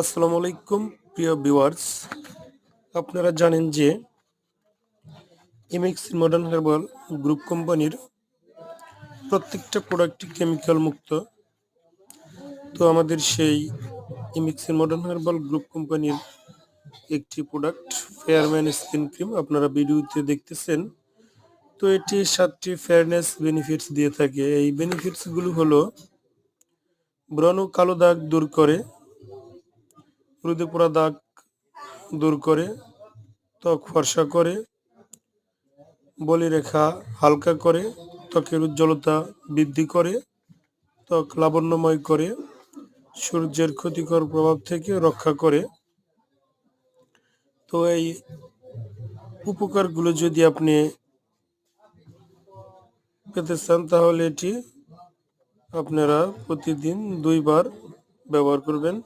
আসসালামু আলাইকুম, প্রিয় ভিউয়ার্স। আপনারা জানেন যে এমএক্স মডার্ন হার্বাল গ্রুপ কোম্পানির প্রত্যেকটা প্রোডাক্টই কেমিক্যাল মুক্ত। তো আমাদের সেই এমএক্স মডার্ন হার্বাল গ্রুপ কোম্পানির একটি প্রোডাক্ট ফেয়ারম্যান স্কিন ক্রিম আপনারা ভিডিওতে দেখতেছেন। তো এটি সাতটি ফেয়ারনেস বেনিফিটস দিয়ে থাকে। এই বেনিফিটসগুলো হলো, ব্রণ কালো দাগ দূর করে রোদে পোড়া দাগ দূর করে, ত্বক ফর্সা করে বলি রেখা হালকা করে, ত্বকের উজ্জ্বলতা বৃদ্ধি করে, ত্বক লাবণ্যময় করে, সূর্যের ক্ষতিকর প্রভাব থেকে রক্ষা করে। তো এই উপকারগুলো যদি আপনি পেতে চান, তাহলে এটি আপনারা প্রতিদিন দুইবার ব্যবহার করবেন।